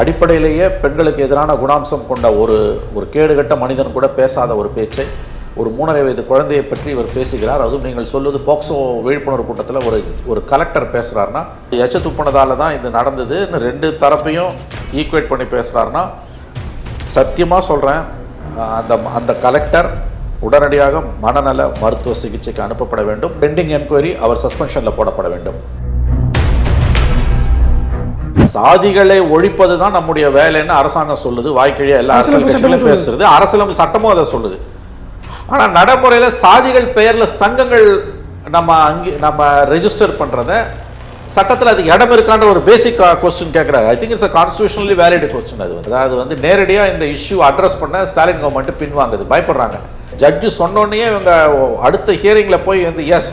அடிப்படையிலேயே பெண்களுக்கு எதிரான குணாம்சம் கொண்ட ஒரு ஒரு கேடுகட்ட மனிதன் கூட பேசாத ஒரு பேச்சை ஒரு மூணரை வயது குழந்தையை பற்றி இவர் பேசுகிறார். அதுவும் நீங்கள் சொல்வது போக்சோ விழிப்புணர்வு கூட்டத்தில் ஒரு ஒரு கலெக்டர் பேசுகிறாருன்னா எச்ச துப்புனதால தான் இது நடந்ததுன்னு ரெண்டு தரப்பையும் ஈக்குவேட் பண்ணி பேசுகிறாருன்னா சத்தியமாக சொல்கிறேன் அந்த அந்த கலெக்டர் உடனடியாக மனநல மருத்துவ சிகிச்சைக்கு அனுப்பப்பட வேண்டும். பெண்டிங் என்கொயரி அவர் சஸ்பென்ஷனில் போடப்பட வேண்டும். சாதிகளை ஒழிப்பது தான் நம்முடைய வேலைன்னு அரசாங்கம் சொல்லுது. வாய்க்கிழியா எல்லா அரசியல் கட்சிகளும் பேசுறது. அரசியலமைப்பு சட்டமும் அதை சொல்லுது. ஆனா நடைமுறையில சாதிகள் பெயர்ல சங்கங்கள் நம்ம அங்கே நம்ம ரெஜிஸ்டர் பண்றத சட்டத்தில் அதுக்கு இடம் இருக்கான்ற ஒரு பேசிக் கொஸ்டின் கேட்குறாரு I think it's a constitutionally valid question அது வந்து. அதாவது வந்து நேரடியாக இந்த இஷ்யூ அட்ரஸ் பண்ண ஸ்டாலின் கவர்மெண்ட் பின்வாங்குது. பயப்படுறாங்க. ஜட்ஜு சொன்னோடனே இவங்க அடுத்த ஹியரிங்கில் போய் வந்து எஸ்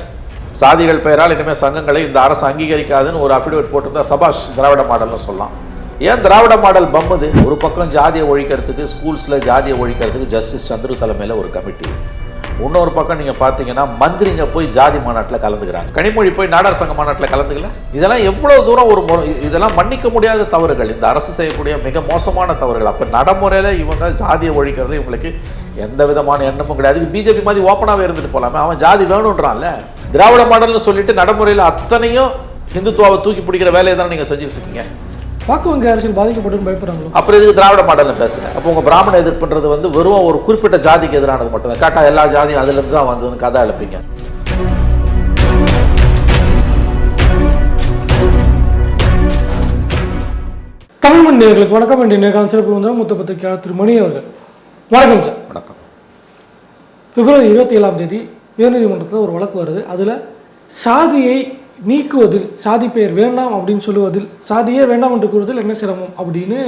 சாதிகள் பெயரால் இனிமேல் சங்கங்களை இந்த அரசு அங்கீகரிக்காதுன்னு ஒரு அஃபிடவிட் போட்டிருந்தா சபாஷ் திராவிட மாடல்னு சொல்லலாம். ஏன் திராவிட மாடல் பம்புது ஒரு பக்கம் ஜாதியை ஒழிக்கிறதுக்கு ஸ்கூல்ஸில் ஜாதியை ஒழிக்கிறதுக்கு ஜஸ்டிஸ் சந்துரு தலைமையில் ஒரு கமிட்டி இன்னொரு பக்கம் நீங்கள் பார்த்தீங்கன்னா மந்திரிங்க போய் ஜாதி மாநாட்டில் கலந்துக்கிறாங்க. கனிமொழி போய் நாடார் சங்க மாநாட்டில் கலந்துக்கல? இதெல்லாம் எவ்வளோ தூரம் ஒரு இதெல்லாம் மன்னிக்க முடியாத தவறுகள். இந்த அரசு செய்யக்கூடிய மிக மோசமான தவறுகள். அப்போ நடைமுறையில் இவங்க ஜாதியை ஒழிக்கிறது இவங்களுக்கு எந்த விதமான எண்ணமும் கிடையாது. பிஜேபி மாதிரி ஓப்பனாகவே இருந்துட்டு போகலாமே அவன் ஜாதி வேணுன்றான்ல திராவிட மாடல்னு சொல்லிட்டு நடைமுறையில் அத்தனையும் இந்துத்துவாவை தூக்கி பிடிக்கிற வேலையை தானே நீங்கள் செஞ்சுட்டு இருக்கீங்க. வாக்கு வங்கி அரசியல் பாதிக்கப்படும் பயப்படுறாங்களோ? அப்புறம் இதுக்கு திராவிட மாடல்னு பேசுறேன். அப்போ உங்க பிராமண எதிர்ப்புன்றது வந்து வெறும் ஒரு குறிப்பிட்ட ஜாதிக்கு எதிரானது மட்டும்தான். கேட்டா எல்லா ஜாதியும் அதுல இருந்து தான் வந்ததுன்னு கதை எழுப்பீங்க தமிழ் மணி வணக்கம். என்ற நேர்காணல் சிறப்பு வந்து மூத்த பத்திரிகையாளர் திரு மணி அவர்கள். வணக்கம் சார். வணக்கம். பிப்ரவரி இருபத்தி ஏழாம் தேதி உயர்நீதிமன்றத்தில் ஒரு வழக்கு வருது. அதில் சாதியை நீக்குவதில் சாதி பெயர் வேண்டாம் அப்படின்னு சொல்லுவதில் சாதியே வேண்டாம் என்று கூறுவதில் என்ன சிரமம் அப்படின்னு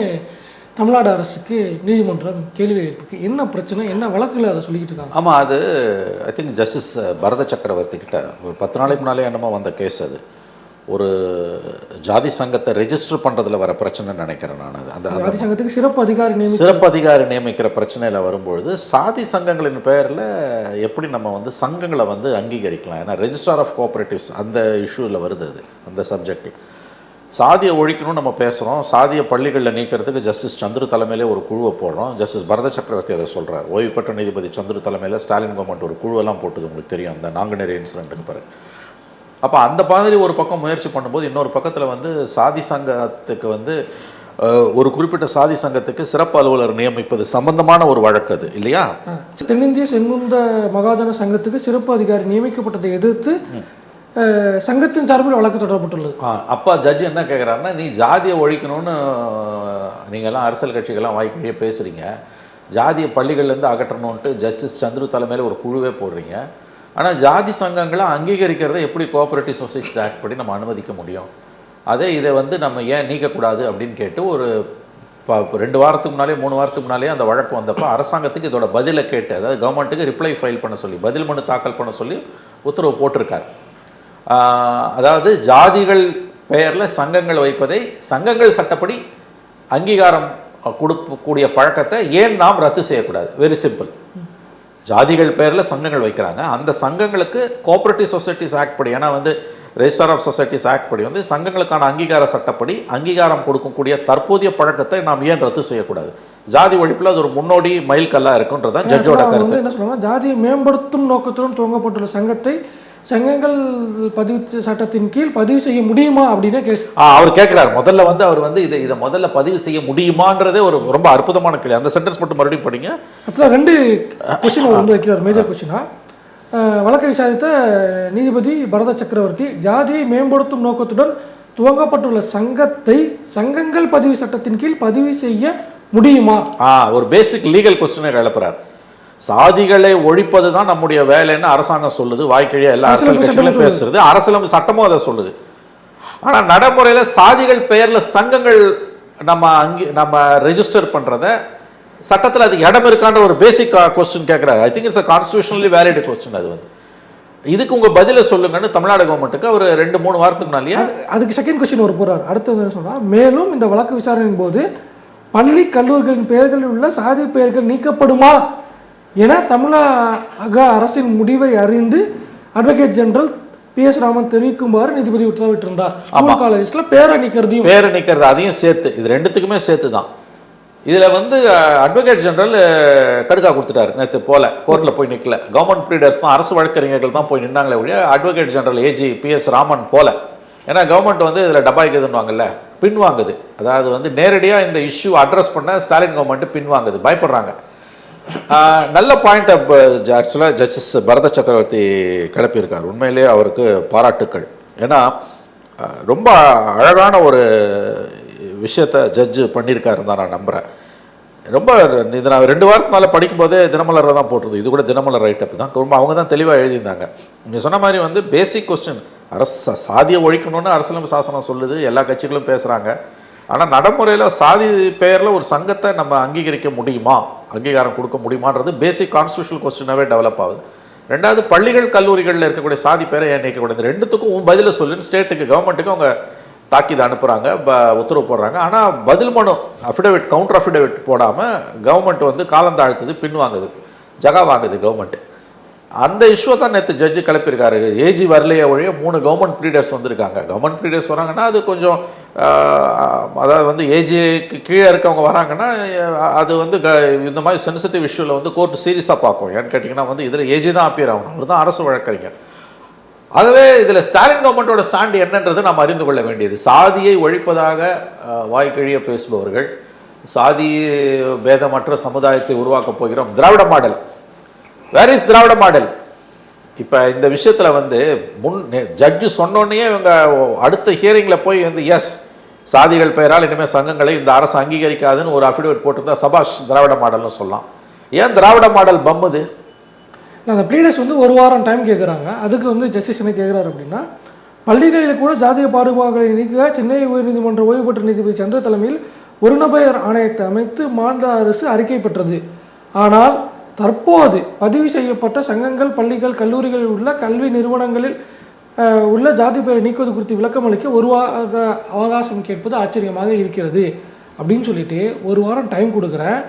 தமிழ்நாடு அரசுக்கு நீதிமன்றம் கேள்வி எழுப்பிருக்கு என்ன பிரச்சனை என்ன வழக்கில் அதை சொல்லிக்கிட்டு இருக்காங்க? ஆமாம் அது ஐ திங்க் ஜஸ்டிஸ் பரத சக்கரவர்த்தி கிட்ட ஒரு பத்து நாளைக்கு முன்னாலே என்னமோ வந்த கேஸ் அது. ஒரு ஜாதி சங்கத்தை ரெஜிஸ்டர் பண்றதுல வர பிரச்சனைன்னு நினைக்கிறேன் நான் அது. அந்த ஜாதி சங்கத்துக்கு சிறப்பு அதிகாரி சிறப்பு அதிகாரி நியமிக்கிற பிரச்சனையில் வரும்பொழுது சாதி சங்கங்களின் பெயரில் எப்படி நம்ம வந்து சங்கங்களை வந்து அங்கீகரிக்கலாம்? ஏன்னா ரெஜிஸ்ட்ரார் ஆஃப் கோஆபரேட்டிவ்ஸ் அந்த இஷ்யூவில் வருது அது அந்த சப்ஜெக்ட் சாதியை ஒழிக்கணும்னு நம்ம பேசுகிறோம் சாதிய பள்ளிகளில் நீக்கிறதுக்கு ஜஸ்டிஸ் சந்துரு தலைமையிலே ஒரு குழுவை போடுறோம். ஜஸ்டிஸ் பரத சக்கரவர்த்தி அதை சொல்கிறார் ஓய்வு பெற்ற நீதிபதி சந்துரு தலைமையில் ஸ்டாலின் கவர்மெண்ட் ஒரு குழுவெல்லாம் போட்டது உங்களுக்கு தெரியும். அந்த நாங்குநேரி இன்சிடென்ட்டுக்கு பிறகு. அப்போ அந்த மாதிரி ஒரு பக்கம் முயற்சி பண்ணும்போது இன்னொரு பக்கத்தில் வந்து சாதி சங்கத்துக்கு வந்து ஒரு குறிப்பிட்ட சாதி சங்கத்துக்கு சிறப்பு அலுவலர் நியமிப்பது சம்பந்தமான ஒரு வழக்கு அது இல்லையா? தென்னிந்திய செங்குந்த மகாஜன சங்கத்துக்கு சிறப்பு அதிகாரி நியமிக்கப்பட்டதை எதிர்த்து சங்கத்தின் சார்பில் வழக்கு தொடரப்பட்டுள்ளது. அப்பா ஜட்ஜ் என்ன கேட்குறாருன்னா நீ ஜாதியை ஒழிக்கணும்னு நீங்கள்லாம் அரசியல் கட்சிகள்லாம் வாய்க்கிலேயே பேசுகிறீங்க ஜாதிய பள்ளிகள்லேருந்து அகற்றணுன்ட்டு ஜஸ்டிஸ் சந்துரு தலைமையில் ஒரு குழுவே போடுறீங்க. ஆனால் ஜாதி சங்கங்களை அங்கீகரிக்கிறதை எப்படி கோஆப்ரேட்டிவ் சொசைட்டி ஆக்ட் படி நம்ம அனுமதிக்க முடியும்? அதே இதை வந்து நம்ம ஏன் நீக்கக்கூடாது அப்படின்னு கேட்டு ஒரு ப- ரெண்டு வாரத்துக்கு முன்னாலே மூணு வாரத்துக்கு முன்னாலே அந்த வழக்கு வந்தப்போ அரசாங்கத்துக்கு இதோட பதிலை கேட்டு அதாவது கவர்மெண்ட்டுக்கு ரிப்ளை ஃபைல் பண்ண சொல்லி பதில் மனு தாக்கல் பண்ண சொல்லி உத்தரவு போட்டிருக்காரு. அதாவது ஜாதிகள் பெயரில் சங்கங்கள் வைப்பதை சங்கங்கள் சட்டப்படி அங்கீகாரம் கொடுக்கக்கூடிய பழக்கத்தை ஏன் நாம் ரத்து செய்யக்கூடாது? வெரி சிம்பிள் ஜாதிகள் பெயரில் சங்கங்கள் வைக்கிறாங்க. அந்த சங்கங்களுக்கு கோஆபரேட்டிவ் சொசைட்டிஸ் ஆக்ட் படி ஏன்னா வந்து ரெஜிஸ்டர் ஆஃப் சொசைட்டிஸ் ஆக்ட் படி வந்து சங்கங்களுக்கான அங்கீகார சட்டப்படி அங்கீகாரம் கொடுக்கக்கூடிய தற்போதைய பழக்கத்தை நாம் ஏன் ரத்து செய்யக்கூடாது. ஜாதி ஒழிப்பில் அது ஒரு முன்னோடி மைல்கல்லா இருக்குன்றதான் ஜட்ஜோட கருத்து. என்ன சொல்றாங்க ஜாதியை மேம்படுத்தும் நோக்கத்துடன் துவங்கப்பட்டுள்ள சங்கத்தை சங்கங்கள் பதிவு சட்டத்தின் கீழ் பதிவு செய்ய முடியுமா அப்படின்னு கேஸ் அவர் கேட்கிறார். முதல்ல வந்து அவர் வந்து இதை இதை முதல்ல பதிவு செய்ய முடியுமான்றதே ஒரு ரொம்ப அற்புதமான கேள்வி. அந்த சென்டென்ஸ் மட்டும் மறுபடியும் படிங்க. ஆக்சுவலாக ரெண்டு கொஸ்டின் அவர் வந்து வைக்கிறார். மேஜர் கொஸ்டினா வழக்கை விசாரித்த நீதிபதி பரத சக்கரவர்த்தி ஜாதியை மேம்படுத்தும் நோக்கத்துடன் துவங்கப்பட்டுள்ள சங்கத்தை சங்கங்கள் பதிவு சட்டத்தின் கீழ் பதிவு செய்ய முடியுமா? ஒரு பேசிக் லீகல் கொஸ்டினை எழுப்புறார். சாதிகளை ஒழிப்பது தான் நம்முடைய வேலைன்னு அரசாங்கம் சொல்லுது. வாய்க்கிழியா எல்லா அரசியல் கட்சிகளும் பேசுறது. அரசியலமைப்பு சட்டமும் அதை சொல்லுது. ஆனா நடைமுறையில சாதிகள் பெயர்ல சங்கங்கள் நம்ம அங்கே நம்ம ரெஜிஸ்டர் பண்றத சட்டத்துல அதுக்கு இடம் இருக்கான்ற ஒரு பேசிக் கொஸ்டின் கேட்கிறாரு I think it's a constitutionally valid question அது வந்து. இதுக்கு உங்க பதிலை சொல்லுங்கன்னு தமிழ்நாடு கவர்மெண்ட்டுக்கு அவர் ரெண்டு மூணு வாரத்துக்கு முன்னாலேயே அதுக்கு செகண்ட் கொஸ்டின் ஒரு போறார். அடுத்தது என்ன சொல்றா மேலும் இந்த வழக்கு விசாரணையின் போது பள்ளி கல்லூரிகளின் பெயர்களில் உள்ள சாதி பெயர்கள் நீக்கப்படுமா? என தமிழக அரசின் முடிவை அறிந்து advocate general P S Raman தெரிவிக்குமாறு நீதிபதி உத்தரவிட்டிருந்தார். ஸ்கூல் காலேஜஸ்ல பேரை நீக்கிறதையும் பேர் நிற்கிறது அதையும் சேர்த்து இது ரெண்டுத்துக்குமே சேர்த்து தான் இதில் வந்து அட்வொகேட் ஜெனரல் கடுக்கா கொடுத்துட்டாரு நேற்று போல கோர்ட்டில் போய் நிற்கல கவர்மெண்ட் ப்ரீடர்ஸ் தான் அரசு வழக்கறிஞர்கள் தான் போய் நின்னாங்களே ஒழிய advocate general AG PS Raman போல. ஏன்னா கவர்மெண்ட் வந்து இதில் டபாய்க்குதுன்னுவாங்கல்ல பின்வாங்குது. அதாவது வந்து நேரடியாக இந்த இஷ்யூ அட்ரஸ் பண்ண ஸ்டாலின் கவர்மெண்ட் பின்வாங்குது. பயப்படுறாங்க. நல்ல பாயிண்ட் ஆக்சுவலாக ஜட்ஜஸ் பரத சக்கரவர்த்தி கிளப்பியிருக்கார். உண்மையிலேயே அவருக்கு பாராட்டுக்கள். ஏன்னா ரொம்ப அழகான ஒரு விஷயத்த ஜட்ஜு பண்ணியிருக்காருன்னு தான் நான் நம்புகிறேன் ரொம்ப இது நான் ரெண்டு வாரத்துனால படிக்கும்போதே தினமலரில் தான் போட்டிருந்தது. இது கூட தினமலர் ரைட்டப் தான். ரொம்ப அவங்க தான் தெளிவாக எழுதியிருந்தாங்க. நீங்கள் சொன்ன மாதிரி வந்து பேசிக் கொஸ்டின் அரசு சாதியை ஒழிக்கணும்னு அரசியலமைப்பு சாசனம் சொல்லுது. எல்லா கட்சிகளும் பேசுகிறாங்க ஆனால் நடைமுறையில் சாதி பெயரில் ஒரு சங்கத்தை நம்ம அங்கீகரிக்க முடியுமா? அங்கீகாரம் கொடுக்க முடியுமான்றது பேசிக் கான்ஸ்டியூஷனல் கொஸ்டினாகவே டெவலப் ஆகுது. ரெண்டாவது பள்ளிகள் கல்லூரிகளில் இருக்கக்கூடிய சாதி பேரை ஏன் நீக்கக்கூடாது? ரெண்டுத்துக்கும் உன் பதிலை சொல்லுன்னு ஸ்டேட்டுக்கு கவர்மெண்ட்டுக்கு அவங்க தாக்கீது அனுப்புகிறாங்க ப உத்தரவு போடுறாங்க. ஆனால் பதில் மனு அஃபிடவிட் கவுண்டர் அஃபிடவிட் போடாமல் கவர்மெண்ட் வந்து காலந்தாழ்த்துது பின்வாங்குது ஜகா வாங்குது கவர்மெண்ட் அந்த இஷ்யூ தான் நேற்று ஜட்ஜு கிளப்பியிருக்காரு. ஏஜி வரலையே ஒழிய மூணு கவர்மெண்ட் ப்ரீடர்ஸ் வந்திருக்காங்க. கவர்மெண்ட் ப்ரீடர்ஸ் வராங்கன்னா அது கொஞ்சம் அதாவது வந்து ஏஜிக்கு கீழே இருக்கவங்க வராங்கன்னா அது வந்து க இந்த மாதிரி சென்சிட்டிவ் இஷ்யூவில் வந்து கோர்ட் சீரியஸாக பார்க்கும். ஏன்னு கேட்டிங்கன்னா வந்து இதில் ஏஜி தான் அப்பியர் ஆகணும். அவர் தான் அரசு வழக்கறிஞர். ஆகவே இதில் ஸ்டாலின் கவர்மெண்ட்டோட ஸ்டாண்ட் என்னன்றது நாம் அறிந்து கொள்ள வேண்டியது. சாதியை ஒழிப்பதாக வாய்க்கழிய பேசுபவர்கள் சாதி பேதமற்ற சமுதாயத்தை உருவாக்கப் போகிறோம். Dravida model. Where is Dravida model? இப்போ இந்த விஷயத்தில் வந்து முன் ஜட்ஜு சொன்னோன்னே இவங்க அடுத்த ஹியரிங்கில் போய் வந்து எஸ் சாதிகள் பெயரால் இனிமேல் சங்கங்களை இந்த அரசு அங்கீகரிக்காதுன்னு ஒரு அஃபிடேவிட் போட்டிருந்தா சபாஷ் திராவிட மாடல்னு சொல்லலாம். ஏன் திராவிட மாடல் பம்முது அந்த ப்ளீடர்ஸ் வந்து ஒரு வாரம் டைம் கேட்குறாங்க அதுக்கு வந்து ஜஸ்டிஸ் என்ன கேட்குறாரு அப்படின்னா பள்ளிகளில் கூட ஜாதிய பாடுபாடுகளை நீக்க சென்னை உயர்நீதிமன்ற ஓய்வு பெற்ற நீதிபதி சந்திர தலைமையில் ஒரு நபர் ஆணையத்தை அமைத்து மாநில அரசு அறிக்கை பெற்றது. ஆனால் தற்போது பதிவு செய்யப்பட்ட சங்கங்கள் பள்ளிகள் கல்லூரிகளில் உள்ள கல்வி நிறுவனங்களில் உள்ள ஜாதி பெயரை நீக்குவது குறித்து விளக்கம் அளிக்க ஒரு வார அவகாசம் கேட்பது ஆச்சரியமாக இருக்கிறது அப்படின்னு சொல்லிட்டு ஒரு வாரம் டைம் கொடுக்குறேன்.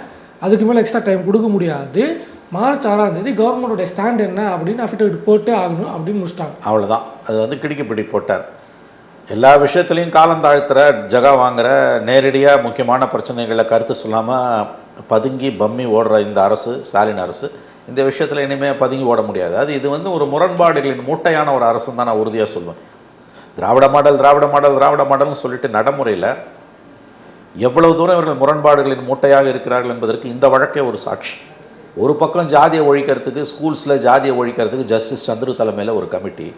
அதுக்கு மேலே எக்ஸ்ட்ரா டைம் கொடுக்க முடியாது. மார்ச் ஆறாம் தேதி கவர்மெண்டோட ஸ்டாண்ட் என்ன அப்படின்னு அஃபிடேவிட் போட்டே ஆகணும் அப்படின்னு முடிச்சிட்டாங்க. அவ்வளோதான் அது வந்து கிடிக்கப்படி போட்டார். எல்லா விஷயத்துலையும் காலம் தாழ்த்துற ஜகா வாங்குற நேரடியாக முக்கியமான பிரச்சனைகளை கருத்து சொல்லாமல் பதுங்கி பம்மி ஓடுற இந்த அரசு ஸ்டாலின் அரசு இந்த விஷயத்தில் இனிமேல் பதுங்கி ஓட முடியாது. அது இது வந்து ஒரு முரண்பாடுகளின் மூட்டையான ஒரு அரசு தான் நான் உறுதியாக சொல்லுவேன் திராவிட மாடல் திராவிட மாடல் திராவிட மாடல்னு சொல்லிட்டு நடைமுறையில் எவ்வளவு தூரம் இவர்கள் முரண்பாடுகளின் மூட்டையாக இருக்கிறார்கள் என்பதற்கு இந்த வழக்கே ஒரு சாட்சி. ஒரு பக்கம் ஜாதியை ஒழிக்கிறதுக்கு ஸ்கூல்ஸில் ஜாதியை ஒழிக்கிறதுக்கு ஜஸ்டிஸ் சந்துரு தலைமையில் ஒரு கமிட்டி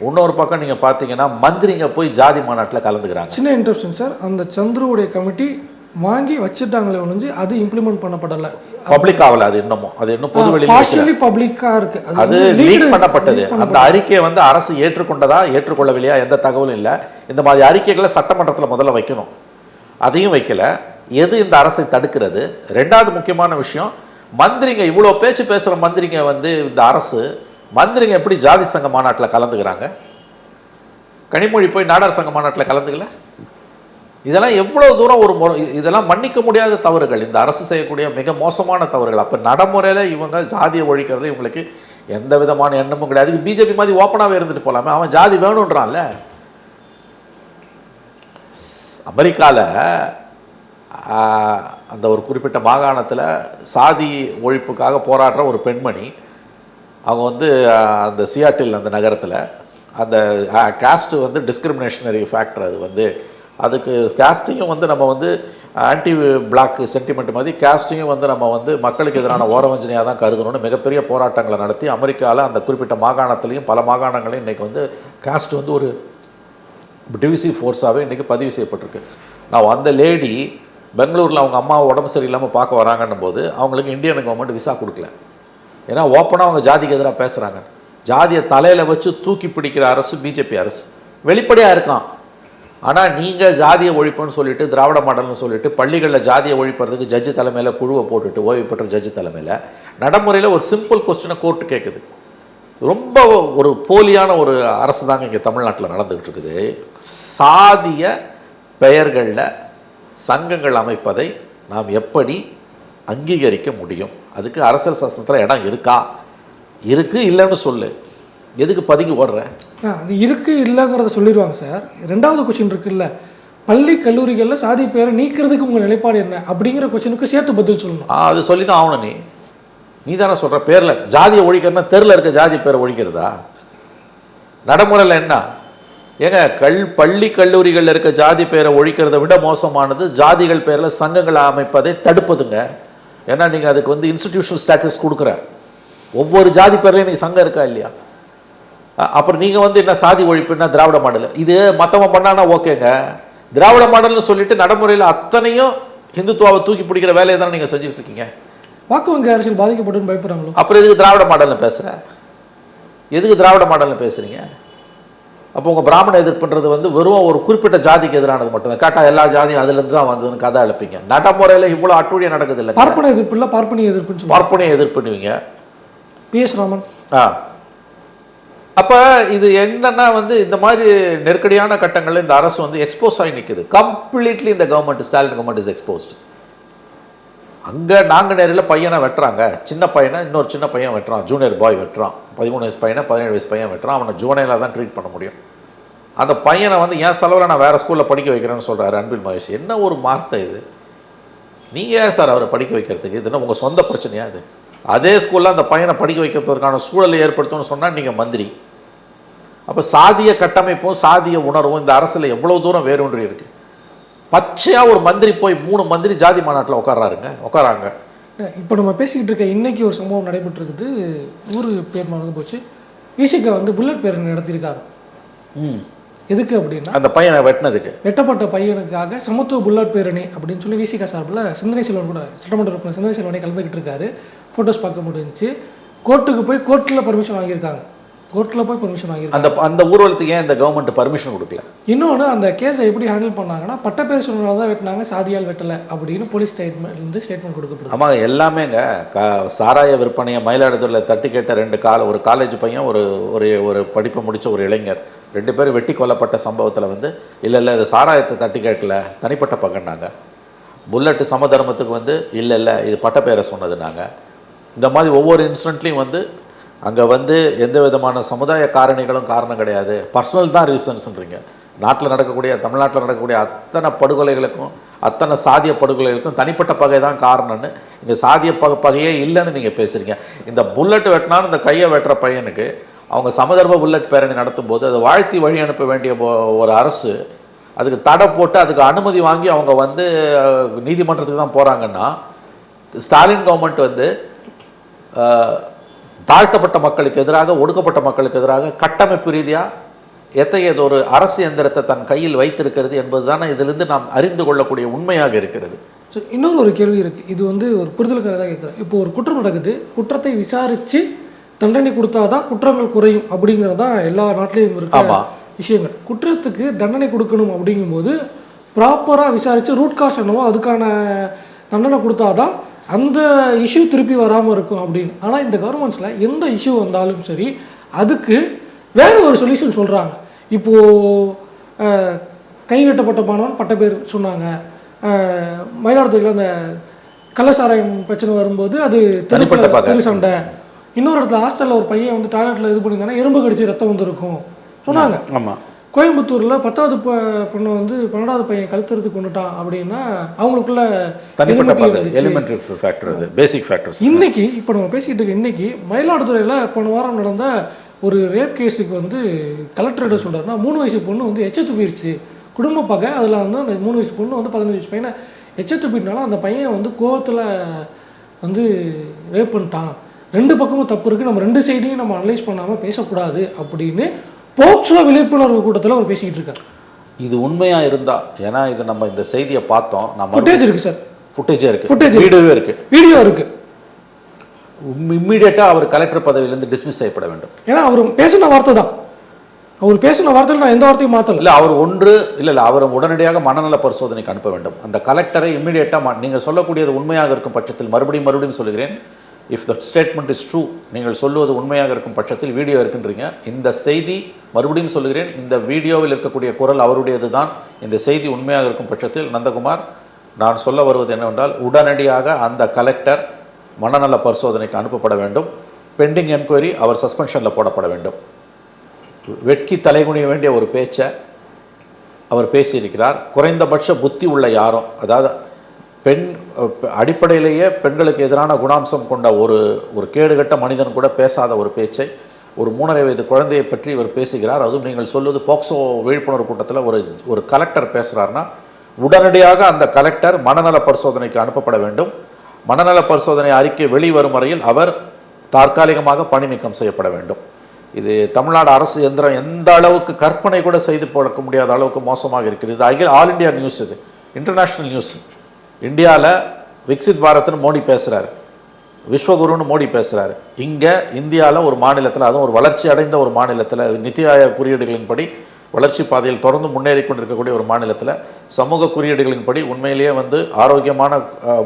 இன்னொரு பக்கம் நீங்கள் பார்த்தீங்கன்னா மந்திரிங்க போய் ஜாதி மாநாட்டில் கலந்துக்கிறாங்க. சின்ன இன்ட்ரெஸ்டிங் சார் அந்த சந்துருவுடைய கமிட்டி வாங்கி வச்சுட்டாங்களே ஒழிஞ்சு அது இம்ப்ளிமெண்ட் பண்ணப்படலை. பப்ளிக் ஆகல அது இன்னமும். அது இன்னும் பொது வெளியில் பப்ளிக்காக இருக்கு. அது லீக் பண்ணப்பட்டது. அந்த. அறிக்கையை வந்து அரசு ஏற்றுக்கொண்டதா ஏற்றுக்கொள்ளவில்லையா எந்த தகவலும் இல்லை. இந்த மாதிரி அறிக்கைகளை சட்டமன்றத்தில் முதல்ல வைக்கணும். அதையும் வைக்கல. எது இந்த அரசை தடுக்கிறது? ரெண்டாவது முக்கியமான விஷயம் மந்திரிங்க இவ்வளோ பேச்சு பேசுகிற மந்திரிங்க வந்து இந்த அரசு மந்திரிங்க எப்படி ஜாதி சங்க மாநாட்டில் கலந்துக்கிறாங்க? கனிமொழி போய் நாடார் சங்க மாநாட்டில் கலந்துக்கல? இதெல்லாம் எவ்வளோ தூரம் ஒரு முறை இதெல்லாம் மன்னிக்க முடியாத தவறுகள். இந்த அரசு செய்யக்கூடிய மிக மோசமான தவறுகள். அப்போ நடைமுறையில் இவங்க ஜாதியை ஒழிக்கிறது இவங்களுக்கு எந்த விதமான எண்ணமும் கிடையாது. பிஜேபி மாதிரி ஓப்பனாகவே இருந்துட்டு போகலாமே அவன் ஜாதி வேணுன்றான்ல. அமெரிக்காவில் அந்த ஒரு குறிப்பிட்ட மாகாணத்தில் சாதி ஒழிப்புக்காக போராடுற ஒரு பெண்மணி அவங்க வந்து அந்த சியாட்டில் அந்த நகரத்தில் அந்த காஸ்ட்டு வந்து டிஸ்கிரிமினேஷனரி ஃபேக்டர் அது வந்து. அதுக்கு காஸ்டிங்கும் வந்து நம்ம வந்து ஆன்டி பிளாக் சென்டிமெண்ட் மாதிரி காஸ்டிங்கும் வந்து நம்ம வந்து மக்களுக்கு எதிரான ஓரவஞ்சனையாக தான் கருதணும்னு மிகப்பெரிய போராட்டங்களை நடத்தி அமெரிக்காவில் அந்த குறிப்பிட்ட மாகாணத்துலேயும் பல மாகாணங்களையும் இன்றைக்கி வந்து காஸ்ட் வந்து ஒரு டிவிசிவ் ஃபோர்ஸாகவே இன்றைக்கி பதிவு செய்யப்பட்டிருக்கு. நான் அந்த லேடி பெங்களூரில் அவங்க அம்மா உடம்பு சரியில்லாமல் பார்க்க வராங்கன்னும் போது அவங்களுக்கு இந்தியன் கவர்மெண்ட் விசா கொடுக்கல. ஏன்னா ஓப்பனாக அவங்க ஜாதிக்கு எதிராக பேசுகிறாங்க ஜாதியை தலையில் வச்சு தூக்கி பிடிக்கிற அரசு பிஜேபி அரசு. வெளிப்படையாக இருக்கான். ஆனால் நீங்கள் ஜாதியை ஒழிப்புன்னு சொல்லிட்டு திராவிட மாடல்னு சொல்லிட்டு பள்ளிகளில் ஜாதியை ஒழிப்பறதுக்கு ஜட்ஜு தலைமையில் குழுவை போட்டுட்டு ஓய்வு பெற்ற ஜட்ஜு தலைமையில் நடைமுறையில் ஒரு சிம்பிள் கொஸ்டினை கோர்ட்டு கேட்குது ரொம்ப ஒரு போலியான ஒரு அரசு தாங்க இங்கே தமிழ்நாட்டில் நடந்துகிட்டு இருக்குது. சாதிய பெயர்களில் சங்கங்கள் அமைப்பதை நாம் எப்படி அங்கீகரிக்க முடியும்? அதுக்கு அரசியல் சாசனத்தில் இடம் இருக்கா? இருக்கு இல்லைன்னு சொல்லு. எதுக்கு பதுங்கி ஓடுற? அது இருக்கு இல்லைங்கிறத சொல்லிடுவாங்க சார். ரெண்டாவது கொஸ்டின் இருக்குல்ல பள்ளி கல்லூரிகளில் சாதி பேரை நீக்கிறதுக்கு உங்கள் நிலைப்பாடு என்ன? அப்படிங்கிற கொஸ்டினுக்கு சேர்த்து பதில் சொல்லணும். அது சொல்லி தான் ஆகணும் நீ. நீ தானே சொல்ற பேர்ல. ஜாதியை ஒழிக்கிறதுனா தெருல இருக்க ஜாதி பேரை ஒழிக்கிறதா? நடைமுறையில் என்ன? ஏங்க கல் பள்ளி கல்லூரிகளில் இருக்க ஜாதி பேரை ஒழிக்கிறதை விட மோசமானது ஜாதிகள் பேரில் சங்கங்களை அமைப்பதை தடுப்பதுங்க. ஏன்னா நீங்கள் அதுக்கு வந்து இன்ஸ்டிடியூஷனல் ஸ்டேட்டஸ் கொடுக்குற ஒவ்வொரு ஜாதி பேர்லையும் நீ சங்கம் இருக்கா இல்லையா? அப்புறம் நீங்கள் வந்து என்ன சாதி ஒழிப்புன்னா திராவிட மாடல்? இது மற்றவன் பண்ணானா ஓகேங்க. திராவிட மாடல்னு சொல்லிட்டு நடைமுறையில் அத்தனையும் இந்துத்துவாவை தூக்கி பிடிக்கிற வேலையை தானே நீங்கள் செஞ்சுட்டு இருக்கீங்க? வாக்கு வங்கி அரசியல் பாதிக்கப்படும் பயப்படுறாங்களோ? அப்புறம் எதுக்கு திராவிட மாடல்னு பேசுற? எதுக்கு திராவிட மாடல்னு பேசுறீங்க? அப்போ உங்க பிராமண எதிர்ப்புன்றது வந்து வெறும் ஒரு குறிப்பிட்ட ஜாதிக்கு எதிரானது மட்டும்தான். கேட்டா எல்லா ஜாதியும் அதுல இருந்து தான் வந்ததுன்னு கதை அழைப்பீங்க நடைமுறையில இவ்வளவு அட்டூழியம் நடக்குது இல்லை பார்ப்பன எதிர்ப்பு இல்லை பார்ப்பனிய சொல்லுவாங்க பார்ப்பனையை எதிர்ப்புனுவீங்க பி எஸ் ராமன். ஆ. அப்ப இது என்னன்னா வந்து இந்த மாதிரி நெருக்கடியான கட்டங்கள்ல இந்த அரசு வந்து எக்ஸ்போஸ் ஆகி நிக்குது. கம்ப்ளீட்லி இந்த government Stalin government is exposed அங்கே நாங்கள் நேரில் பையனை வெட்டுறாங்க. சின்ன பையனை இன்னொரு சின்ன பையன் வெட்டுறான். ஜூனியர் பாய் வெட்டுறான். பதிமூணு வயசு பையனை பதினேழு வயசு பையன் வெட்டுறான். அவனை ஜூனியலாக தான் ட்ரீட் பண்ண முடியும். அந்த பையனை வந்து என் செலவில் நான் வேறு ஸ்கூலில் படிக்க வைக்கிறேன்னு சொல்கிறாரு அன்பில் மகேஷ். என்ன ஒரு வார்த்தை இது? நீ ஏன் சார் அவரை படிக்க வைக்கிறதுக்கு? இது உங்கள் சொந்த பிரச்சனையா இது? அதே ஸ்கூலில் அந்த பையனை படிக்க வைக்கிறதுக்கான சூழலை ஏற்படுத்தணும்னு சொன்னால் நீங்கள் மந்திரி. அப்போ சாதிய கட்டமைப்பும் சாதிய உணர்வும் இந்த அரசில் எவ்வளோ தூரம் வேரூன்றி இருக்குது பச்சையா ஒரு மந்திரி போய் மூணு மந்திரி ஜாதி மாநாட்டுல உட்கார்றாருங்க உட்காராங்க இப்போ நம்ம பேசிக்கிட்டு இருக்க இன்னைக்கு ஒரு சம்பவம் நடைபெற்றிருக்குது. ஊர் பேர் மறந்து போச்சு. விசிகா வந்து புல்லட் பேரணி நடத்தியிருக்காங்க. எதுக்கு அப்படின்னா அந்த பையனை வெட்டினதுக்கு. வெட்டப்பட்ட பையனுக்காக சமத்துவ புல்லட் பேரணி அப்படின்னு சொல்லி விசிகா சார்பில் சிந்தனை செல்வன் கூட சட்டமன்ற உறுப்பினர் சிந்தனை செல்வனை கலந்துக்கிட்டு இருக்காரு. ஃபோட்டோஸ் பார்க்க முடிஞ்சுச்சு. கோர்ட்டுக்கு போய் கோர்ட்டில் பர்மிஷன் வாங்கியிருக்காங்க. கோர்ட்டில் போய் பர்மிஷன் வாங்கியிருக்காங்க. அந்த அந்த ஊர்வலத்துக்கு ஏன் இந்த கவர்மெண்ட் பர்மிஷன் கொடுக்கல? இன்னொன்று அந்த கேஸை எப்படி ஹேண்டில் பண்ணாங்கன்னா பட்டப்பேர் சொன்னதால தான் வெட்டினாங்க சாதியால் வெட்டலை அப்படின்னு போலீஸ் ஸ்டேட்மெண்ட் இருந்து ஸ்டேட்மெண்ட் கொடுக்கப்படுது. ஆமா எல்லாமேங்க. க சாராய விற்பனையை மயிலாடுதுறையில் தட்டி கேட்ட ரெண்டு கால ஒரு காலேஜ் பையன் ஒரு ஒரு ஒரு படிப்பு முடிச்ச ஒரு இளைஞர். ரெண்டு பேரும் வெட்டி கொல்லப்பட்ட சம்பவத்தில் வந்து இல்லை இல்லை இது சாராயத்தை தட்டி கேட்கல. தனிப்பட்ட பகன்னாங்க புல்லட்டு சமதர்மத்துக்கு வந்து இல்லை இல்லை இது பட்டப்பேரை சொன்னதுனாங்க. இந்த மாதிரி ஒவ்வொரு இன்சிடென்ட்லையும் வந்து அங்கே வந்து எந்த விதமான சமுதாய காரணிகளும் காரணம் கிடையாது. பர்சனல் தான் ரீசன்ஸ்ன்றீங்க நாட்டில் நடக்கக்கூடிய தமிழ்நாட்டில் நடக்கக்கூடிய அத்தனை படுகொலைகளுக்கும் அத்தனை சாதிய படுகொலைகளுக்கும் தனிப்பட்ட பகை தான் காரணம்னு இங்கே சாதிய பக பகையே இல்லைன்னு நீங்கள் பேசுகிறீங்க இந்த புல்லட் வெட்டினாலும் இந்த கையை வெட்டுற பையனுக்கு அவங்க சமதர்ப புல்லட் பேரணி நடத்தும் போது அதை வாழ்த்தி வழி அனுப்ப வேண்டிய ஒரு அரசு அதுக்கு தடை போட்டு அதுக்கு அனுமதி வாங்கி அவங்க வந்து நீதிமன்றத்துக்கு தான் போகிறாங்கன்னா ஸ்டாலின் கவர்மெண்ட் வந்து தாழ்த்தப்பட்ட மக்களுக்கு எதிராக ஒடுக்கப்பட்ட மக்களுக்கு எதிராக கட்டமைப்பு ரீதியாக எத்தகையது ஒரு அரசு எந்திரத்தை தன் கையில் வைத்திருக்கிறது என்பதுதானே இதிலிருந்து நாம் அறிந்து கொள்ளக்கூடிய உண்மையாக இருக்கிறது. ஸோ இன்னொரு ஒரு கேள்வி இருக்குது இது வந்து ஒரு புரிதலுக்காக தான் கேட்குறேன். இப்போ ஒரு குற்றம் நடக்குது. குற்றத்தை விசாரித்து தண்டனை கொடுத்தாதான் குற்றங்கள் குறையும் அப்படிங்கிறது தான் எல்லா நாட்டிலையும் இருக்க. விஷயங்கள். குற்றத்துக்கு தண்டனை கொடுக்கணும் அப்படிங்கும்போது ப்ராப்பராக விசாரித்து ரூட் காஸ் என்னவோ அதுக்கான தண்டனை கொடுத்தாதான் அந்த இஷ்யூ திருப்பி வராமல் இருக்கும் அப்படின்னு. ஆனால் இந்த கவர்மெண்ட்ஸில் எந்த இஷ்யூ வந்தாலும் சரி அதுக்கு வேற ஒரு சொல்யூஷன் சொல்கிறாங்க இப்போது கைகட்டப்பட்ட மாணவன் பட்ட பேர் சொன்னாங்க. மயிலாடுதுறையில் அந்த கள்ளசாராயம் பிரச்சனை வரும்போது அது பகை. தெரு சண்டை. இன்னொரு இடத்துல ஹாஸ்டலில் ஒரு பையன் வந்து டாய்லெட்டில் இது பண்ணியிருந்தானா எறும்பு கடிச்சு ரத்தம் வந்திருக்கும். சொன்னாங்க. ஆமாம் கோயம்புத்தூரில் பத்தாவது பொண்ணை வந்து பன்னெண்டாவது பையன் கழுத்துறது கொண்டுட்டான் அப்படின்னா அவங்களுக்குள்ள தனிப்பட்ட. எலிமெண்ட்ரி ஃபேக்டர் அது பேசிக் ஃபேக்டர்ஸ் இன்னைக்கு இப்போ நம்ம பேசிக்கிட்டு இருக்க இன்னைக்கு மயிலாடுதுறையில் போன வாரம் நடந்த ஒரு ரேப் கேஸுக்கு வந்து கலெக்டர் என்ன மூணு வயசு பொண்ணு வந்து எச்சத்து போயிருச்சு. குடும்ப பகை அதில் வந்து அந்த மூணு வயசு பொண்ணு வந்து பதினஞ்சு வயசு பையனை எச்சத்து போயிட்டனால அந்த பையன் வந்து கோவத்தில் வந்து ரேப் பண்ணிட்டான். ரெண்டு பக்கமும் தப்பு இருக்குது நம்ம ரெண்டு சைடையும் நம்ம அனலைஸ் பண்ணாமல் பேசக்கூடாது அப்படின்னு போக்சோ விழிப்புணர்வு கூட்டத்தில் அவர் பேசிக்கிட்டு இருக்காரு. இது உண்மையா இருந்தா ஏன்னா இது நம்ம இந்த செய்தியை பார்த்தோம் நம்ம ஃபுட்டேஜ் இருக்குது சார். ஃபுட்டேஜே இருக்கு. இருக்கு. வீடியோவே இருக்கு. வீடியோ இருக்குது இம்மிடியட்டா அவர் கலெக்டர் பதவியிலிருந்து டிஸ்மிஸ் செய்யப்பட வேண்டும். ஏன்னா அவர் பேசின வார்த்தை தான். அவர் பேசின வார்த்தையில் நான் எந்த வார்த்தையும் மாற்றல இல்ல அவர் ஒன்று இல்ல இல்ல அவர் உடனடியாக மனநல பரிசோதனைக்கு அனுப்ப வேண்டும். அந்த கலெக்டரை இம்மிடியட்டா நீங்க சொல்லக்கூடியது உண்மையாக இருக்கும் பட்சத்தில் மறுபடியும் மறுபடியும் சொல்லுகிறேன். If the statement is true நீங்கள் சொல்லுவது உண்மையாக இருக்கும் பட்சத்தில் வீடியோ இருக்குன்றீங்க. இந்த செய்தி மறுபடியும் சொல்லுகிறேன் இந்த வீடியோவில் இருக்கக்கூடிய குரல் அவருடையது தான் இந்த செய்தி உண்மையாக இருக்கும் பட்சத்தில் நந்தகுமார் நான் சொல்ல வருவது என்னவென்றால் உடனடியாக அந்த கலெக்டர் மனநல பரிசோதனைக்கு அனுப்பப்பட வேண்டும். பெண்டிங் என்கொயரி அவர் சஸ்பென்ஷனில் போடப்பட வேண்டும். வெட்கி தலைகுனிய வேண்டிய ஒரு பேச்சை அவர் பேசியிருக்கிறார். குறைந்தபட்ச புத்தி உள்ள யாரும் அதாவது பெண் அடிப்படையிலேயே பெண்களுக்கு எதிரான குணாம்சம் கொண்ட ஒரு ஒரு கேடுகட்ட மனிதன் கூட பேசாத ஒரு பேச்சை ஒரு மூணரை வயது குழந்தையை பற்றி இவர் பேசுகிறார். அதுவும் நீங்கள் சொல்வது போக்சோ விழிப்புணர்வு கூட்டத்தில் ஒரு ஒரு கலெக்டர் பேசுகிறாருன்னா உடனடியாக அந்த கலெக்டர் மனநல பரிசோதனைக்கு அனுப்பப்பட வேண்டும். மனநல பரிசோதனை அறிக்கை வெளிவரும் வரையில் அவர் தற்காலிகமாக பணி நீக்கம் செய்யப்பட வேண்டும். இது தமிழ்நாடு அரசு எந்திரம் எந்த அளவுக்கு கற்பனை கூட செய்து பார்க்க முடியாத அளவுக்கு மோசமாக இருக்கிறது. இது ஆல் இந்தியா நியூஸ் இது. International news. இந்தியாவில் விக்சித் பாரத்னு மோடி பேசுகிறாரு விஸ்வகுருன்னு மோடி பேசுகிறாரு இங்கே இந்தியாவில் ஒரு மாநிலத்தில் அதுவும் ஒரு வளர்ச்சி அடைந்த ஒரு மாநிலத்தில் நிதி ஆயோக் குறியீடுகளின்படி வளர்ச்சி பாதையில் தொடர்ந்து முன்னேறி கொண்டிருக்கக்கூடிய ஒரு மாநிலத்தில் சமூக குறியீடுகளின்படி உண்மையிலேயே வந்து ஆரோக்கியமான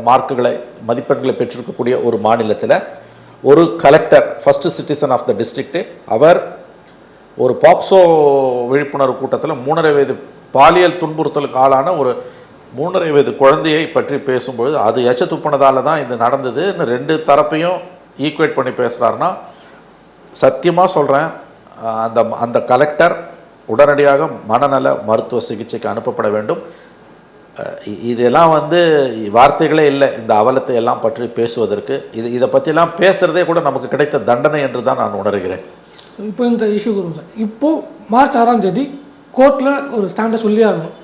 மார்க்குகளை மதிப்பெண்களை பெற்றிருக்கக்கூடிய ஒரு மாநிலத்தில் ஒரு collector first citizen of the district அவர் ஒரு பாக்ஸோ விழிப்புணர்வு கூட்டத்தில் மூணரை வயது பாலியல் துன்புறுத்தலுக்கு ஆளான ஒரு மூன்றரை வயது குழந்தையை பற்றி பேசும்பொழுது அது எச்ச துப்புனதால தான் இது நடந்ததுன்னு ரெண்டு தரப்பையும் ஈக்குவேட் பண்ணி பேசுகிறாருன்னா சத்தியமாக சொல்கிறேன் அந்த அந்த கலெக்டர் உடனடியாக மனநல மருத்துவ சிகிச்சைக்கு அனுப்பப்பட வேண்டும். இதெல்லாம் வந்து வார்த்தைகளே இல்லை. இந்த அவலத்தை எல்லாம் பற்றி பேசுவதற்கு. இது இதை பற்றிலாம் பேசுகிறதே கூட நமக்கு கிடைத்த தண்டனை என்று தான் நான் உணர்கிறேன். இப்போ இந்த இஷ்யூ வரும் சார் இப்போ மார்ச் ஆறாம் தேதி கோர்ட்டில் ஒரு ஸ்டாண்டை சொல்லி ஆகணும்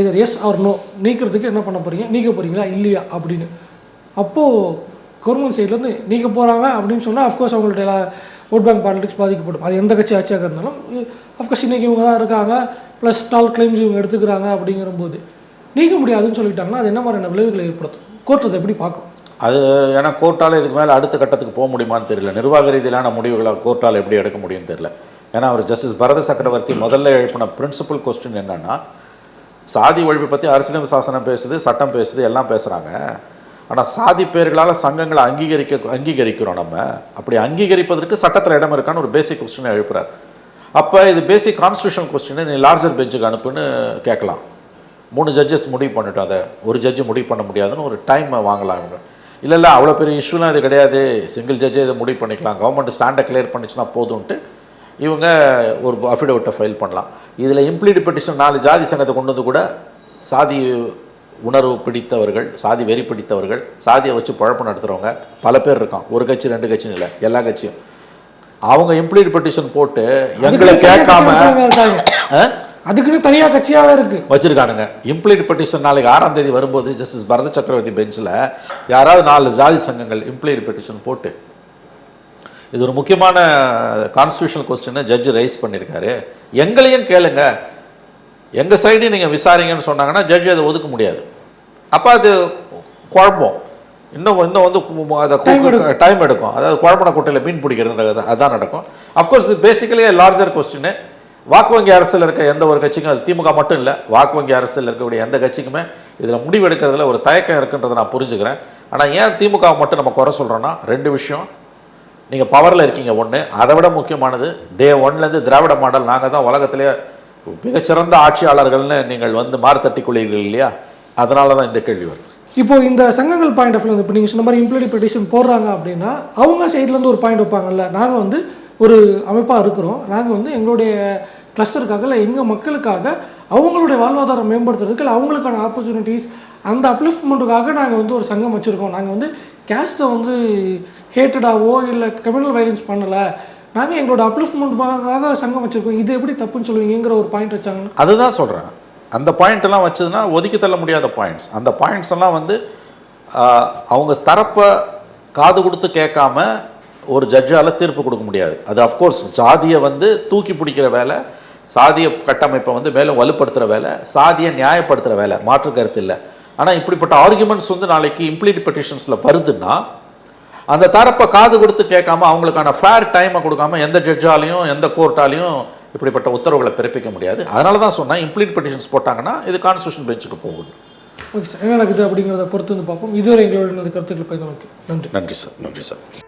எதர் எஸ் ஆர் நோ நீக்கிறதுக்கு என்ன பண்ண போறீங்க? நீக்க போகிறீங்களா இல்லையா? அப்படின்னு. அப்போது கவர்மெண்ட் சைட்லேருந்து நீக்க போகிறாங்க அப்படின்னு சொன்னால் அஃப்கோர்ஸ் அவங்கள்ட்ட ஓட் பேங்க் பாலிடிக்ஸ் பாதிக்கப்படும். அது எந்த கட்சி ஆட்சியாக இருந்தாலும் அஃப்கோர்ஸ் இன்றைக்கி இவங்க தான் இருக்காங்க ப்ளஸ் டால் கிளைம்ஸ் இவங்க எடுத்துக்கிறாங்க அப்படிங்கிற போது நீக்க முடியாதுன்னு சொல்லிட்டாங்கன்னா அது என்ன மாதிரியான விளைவுகளை ஏற்படுத்தும்? கோர்ட் அதை எப்படி பார்க்கும்? அது ஏன்னா கோர்ட்டால் இதுக்கு மேலே அடுத்த கட்டத்துக்கு போக முடியுமான்னு தெரியல. நிர்வாக ரீதியிலான முடிவுகளை கோர்ட்டால் எப்படி எடுக்க முடியும்னு தெரியல. ஏன்னா அவர் ஜஸ்டிஸ் பரத சக்கரவர்த்தி முதல்ல எழுப்பின பிரின்சிபல் கொஸ்டின் என்னன்னா சாதி ஒழிப்பு பற்றி அரசியலமைப்பு சாசனம் பேசுது சட்டம் பேசுது எல்லாம் பேசுகிறாங்க ஆனால் சாதி பேர்களால் சங்கங்களை அங்கீகரிக்க அங்கீகரிக்கிறோம் நம்ம. அப்படி அங்கீகரிப்பதற்கு சட்டத்தில் இடம் இருக்கான்னு ஒரு பேசிக் கொஸ்டினை எழுப்புறார். அப்போ இது பேசிக் கான்ஸ்டியூஷன் கொஸ்டினை நீ லார்ஜர் பெஞ்சுக்கு அனுப்புன்னு கேட்கலாம். மூணு ஜட்ஜஸ் முடிவு பண்ணிட்டோம் அதை. ஒரு ஜட்ஜு முடிவு பண்ண முடியாதுன்னு ஒரு டைம் வாங்கலாம் இல்லை இல்லை அவ்வளோ பெரிய இஷ்யூலாம் இது கிடையாது. சிங்கிள் ஜட்ஜே இதை முடிவு பண்ணிக்கலாம். கவர்மெண்ட் ஸ்டாண்டை கிளியர் பண்ணிச்சுன்னா போதும்ன்ட்டு இவங்க ஒரு அஃபிடவிட்டை ஃபைல் பண்ணலாம். இதில் இம்ப்ளீட் பெட்டிஷன் நாலு ஜாதி சங்கத்தை கொண்டு வந்து கூட சாதி உணர்வு பிடித்தவர்கள் சாதி வெறி பிடித்தவர்கள் சாதியை வச்சு குழப்பம் நடத்துகிறவங்க பல பேர் இருக்கான் ஒரு கட்சி ரெண்டு கட்சின்னு இல்லை எல்லா கட்சியும். அவங்க இம்ப்ளீட் பெட்டிஷன் போட்டு எங்களை கேட்காம? அதுக்குன்னு தனியாக கட்சியாகவே இருக்கு. வச்சிருக்கானுங்க. இம்ப்ளீட் பெட்டிஷன் நாளைக்கு ஆறாம் தேதி வரும்போது ஜஸ்டிஸ் பரத சக்கரவர்த்தி பெஞ்சில் யாராவது நாலு ஜாதி சங்கங்கள் இம்ப்ளீட் பெட்டிஷன் போட்டு இது ஒரு முக்கியமான கான்ஸ்டியூஷனல் கொஸ்டினை ஜட்ஜ் ரைஸ் பண்ணியிருக்காரு எங்களையும் கேளுங்க. எங்கள் சைடையும் நீங்கள் விசாரிங்கன்னு சொன்னாங்கன்னா ஜட்ஜ் அதை ஒதுக்க முடியாது. அப்போ அது குழப்பம். இன்னும் இன்னும் வந்து அதை டைம் எடுக்கும். அதாவது குழம்புன குட்டையில் மீன் பிடிக்கிறது அதான் நடக்கும். அஃப்கோர்ஸ் இது பேசிக்கலி லார்ஜர் கொஸ்டின் வாக்கு வங்கி அரசில் இருக்க எந்த ஒரு கட்சிக்கும் அது திமுக மட்டும் இல்லை வாக்கு வங்கி அரசில் இருக்கக்கூடிய எந்த கட்சிக்குமே இதில் முடிவு எடுக்கிறதுல ஒரு தயக்கம் இருக்குன்றதை நான் புரிஞ்சுக்கிறேன். ஆனால் ஏன் திமுக மட்டும் நம்ம குறை சொல்கிறோன்னா ரெண்டு விஷயம். நீங்கள் பவரில் இருக்கீங்க ஒன்று அதை விட முக்கியமானது டே ஒன்லேருந்து திராவிட மாடல் நாங்கள் தான் உலகத்திலே மிகச்சிறந்த ஆட்சியாளர்கள்னு நீங்கள் வந்து மாறுதட்டி கொள்கிறீர்கள் இல்லையா? அதனால தான் இந்த கேள்வி வருது. இப்போ இந்த சங்கங்கள் பாயிண்ட் ஆஃப் இப்போ நீங்கள் சொன்ன மாதிரி இம்ப்ளிமெண்ட் பெட்டிஷன் போடுறாங்க அப்படின்னா அவங்க சைட்லேருந்து ஒரு பாயிண்ட் வைப்பாங்கல்ல. நாங்கள் வந்து ஒரு அமைப்பாக இருக்கிறோம். நாங்கள் வந்து எங்களுடைய கிளஸ்டருக்காக இல்லை எங்கள் மக்களுக்காக அவங்களுடைய வாழ்வாதாரம் மேம்படுத்துறதுக்கு இல்லை அவங்களுக்கான ஆப்பர்ச்சுனிட்டிஸ் அந்த அப்லிஃப்ட்மெண்ட்டுக்காக நாங்கள் வந்து ஒரு சங்கம் வச்சுருக்கோம். நாங்கள் வந்து கேஸ்ட்டை வந்து ஹேட்டடாவோ இல்லை கம்யூனல் வைலன்ஸ் பண்ணலை. நாங்கள் எங்களோட அப்லிஃப்ட்மெண்ட்டுக்காக சங்கம் வச்சுருக்கோம். இது எப்படி தப்புன்னு சொல்லுவீங்கிற ஒரு பாயிண்ட் வச்சாங்கன்னா. அதுதான் சொல்கிறேன் அந்த பாயிண்ட் எல்லாம் வச்சதுன்னா ஒதுக்கி தள்ள முடியாத பாயிண்ட்ஸ் அந்த பாயிண்ட்ஸ் எல்லாம் வந்து அவங்க தரப்பை காது கொடுத்து கேட்காம ஒரு ஜட்ஜால் தீர்ப்பு கொடுக்க முடியாது. அது அஃப்கோர்ஸ் சாதியை வந்து தூக்கி பிடிக்கிற வேலை சாதிய கட்டமைப்பை வந்து மேலும் வலுப்படுத்துகிற வேலை சாதியை நியாயப்படுத்துகிற வேலை. மாற்று கருத்து இல்லை. ஆனால் இப்படிப்பட்ட ஆர்குமெண்ட்ஸ் வந்து நாளைக்கு இம்ப்ளீட் பெட்டிஷன்ஸில் வருதுன்னா அந்த தரப்பை காது கொடுத்து கேட்காம அவங்களுக்கான ஃபேர் டைமை கொடுக்காம எந்த ஜட்ஜாலையும் எந்த கோர்ட்டாலையும் இப்படிப்பட்ட உத்தரவுகளை பிறப்பிக்க முடியாது. அதனால தான் சொன்னேன் இம்ப்ளீட் பெட்டிஷன்ஸ் போட்டாங்கன்னா இது கான்ஸ்டியூஷன் பெஞ்சுக்கு போகுது. ஓகே சார் என்ன நடக்குது அப்படிங்கிறத பொறுத்து வந்து பார்ப்போம். இதுவரை எங்களோட கருத்துக்கள் பயன்படுத்தி நன்றி. நன்றி சார் நன்றி சார்